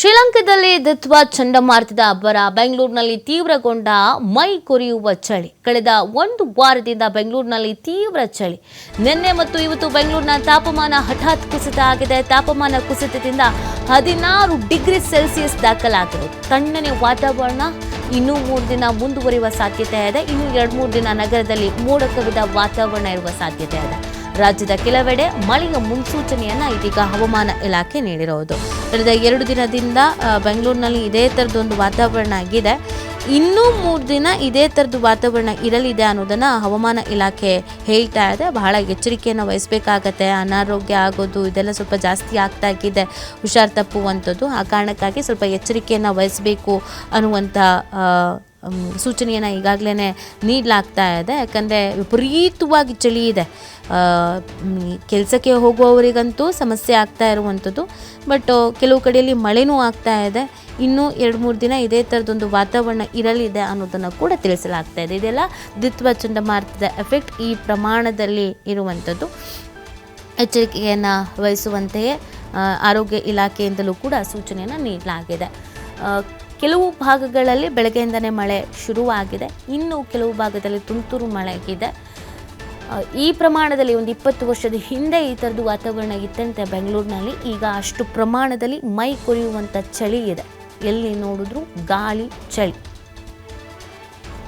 ಶ್ರೀಲಂಕಾದಲ್ಲಿ ದತ್ವ ಚಂಡಮಾರುತದ ಅಬ್ಬರ ಬೆಂಗಳೂರಿನಲ್ಲಿ ತೀವ್ರಗೊಂಡ ಮೈ ಕೊರೆಯುವ ಚಳಿ. ಕಳೆದ ಒಂದು ವಾರದಿಂದ ಬೆಂಗಳೂರಿನಲ್ಲಿ ತೀವ್ರ ಚಳಿ. ನಿನ್ನೆ ಮತ್ತು ಇವತ್ತು ಬೆಂಗಳೂರಿನ ತಾಪಮಾನ ಹಠಾತ್ ಕುಸಿತ ಆಗಿದೆ. ತಾಪಮಾನ ಕುಸಿತದಿಂದ ಹದಿನಾರು ಡಿಗ್ರಿ ಸೆಲ್ಸಿಯಸ್ ದಾಖಲಾಗಿದೆ ತಣ್ಣನೆ ವಾತಾವರಣ ಇನ್ನೂ ಮೂರು ದಿನ ಮುಂದುವರಿಯುವ ಸಾಧ್ಯತೆ ಇದೆ. ಇನ್ನೂ ಎರಡು ಮೂರು ದಿನ ನಗರದಲ್ಲಿ ಮೋಡ ಕವಿದ ವಾತಾವರಣ ಇರುವ ಸಾಧ್ಯತೆ ಇದೆ. ರಾಜ್ಯದ ಕೆಲವೆಡೆ ಮಳೆಯ ಮುನ್ಸೂಚನೆಯನ್ನ ಇದೀಗ ಹವಾಮಾನ ಇಲಾಖೆ ನೀಡಿರೋದು. ಕಳೆದ ಎರಡು ದಿನದಿಂದ ಬೆಂಗಳೂರಿನಲ್ಲಿ ಇದೇ ಥರದೊಂದು ವಾತಾವರಣ ಆಗಿದೆ. ಇನ್ನೂ ಮೂರು ದಿನ ಇದೇ ಥರದ್ದು ವಾತಾವರಣ ಇರಲಿದೆ ಅನ್ನೋದನ್ನ ಹವಾಮಾನ ಇಲಾಖೆ ಹೇಳ್ತಾ ಇದೆ. ಬಹಳ ಎಚ್ಚರಿಕೆಯನ್ನು ವಹಿಸಬೇಕಾಗತ್ತೆ. ಅನಾರೋಗ್ಯ ಆಗೋದು ಇದೆಲ್ಲ ಸ್ವಲ್ಪ ಜಾಸ್ತಿ ಆಗ್ತಾ ಇದೆ. ಹುಷಾರ್ ತಪ್ಪುವಂಥದ್ದು. ಆ ಕಾರಣಕ್ಕಾಗಿ ಸ್ವಲ್ಪ ಎಚ್ಚರಿಕೆಯನ್ನು ವಹಿಸಬೇಕು ಅನ್ನುವಂಥ ಸೂಚನೆಯನ್ನು ಈಗಾಗಲೇ ನೀಡಲಾಗ್ತಾ ಇದೆ. ಯಾಕಂದರೆ ವಿಪರೀತವಾಗಿ ಚಳಿ ಇದೆ. ಕೆಲಸಕ್ಕೆ ಹೋಗುವವರಿಗಂತೂ ಸಮಸ್ಯೆ ಆಗ್ತಾ ಇರುವಂಥದ್ದು. ಬಟ್, ಕೆಲವು ಕಡೆಯಲ್ಲಿ ಮಳೆನೂ ಆಗ್ತಾ ಇದೆ. ಇನ್ನೂ ಎರಡು ಮೂರು ದಿನ ಇದೇ ಥರದೊಂದು ವಾತಾವರಣ ಇರಲಿದೆ ಅನ್ನೋದನ್ನು ಕೂಡ ತಿಳಿಸಲಾಗ್ತಾ ಇದೆ. ಇದೆಲ್ಲ ದ್ವಿತ್ವ ಚಂಡಮಾರುತದ ಎಫೆಕ್ಟ್ ಈ ಪ್ರಮಾಣದಲ್ಲಿ ಇರುವಂಥದ್ದು ಎಚ್ಚರಿಕೆಯನ್ನು ವಹಿಸುವಂತೆಯೇ ಆರೋಗ್ಯ ಇಲಾಖೆಯಿಂದಲೂ ಕೂಡ ಸೂಚನೆಯನ್ನು ನೀಡಲಾಗಿದೆ. ಕೆಲವು ಭಾಗಗಳಲ್ಲಿ ಬೆಳಗ್ಗೆಯಿಂದನೇ ಮಳೆ ಶುರುವಾಗಿದೆ. ಇನ್ನು ಕೆಲವು ಭಾಗದಲ್ಲಿ ತುಂತುರು ಮಳೆಗಿದೆ ಈ ಪ್ರಮಾಣದಲ್ಲಿ ಒಂದು ಇಪ್ಪತ್ತು ವರ್ಷದ ಹಿಂದೆ ಈ ಥರದ್ದು ವಾತಾವರಣ ಇತ್ತಂತೆ ಬೆಂಗಳೂರಿನಲ್ಲಿ ಈಗ ಅಷ್ಟು ಪ್ರಮಾಣದಲ್ಲಿ ಮೈ ಕೊರೆಯುವಂಥ ಚಳಿ ಇದೆ. ಎಲ್ಲಿ ನೋಡಿದ್ರೂ ಗಾಳಿ, ಚಳಿ.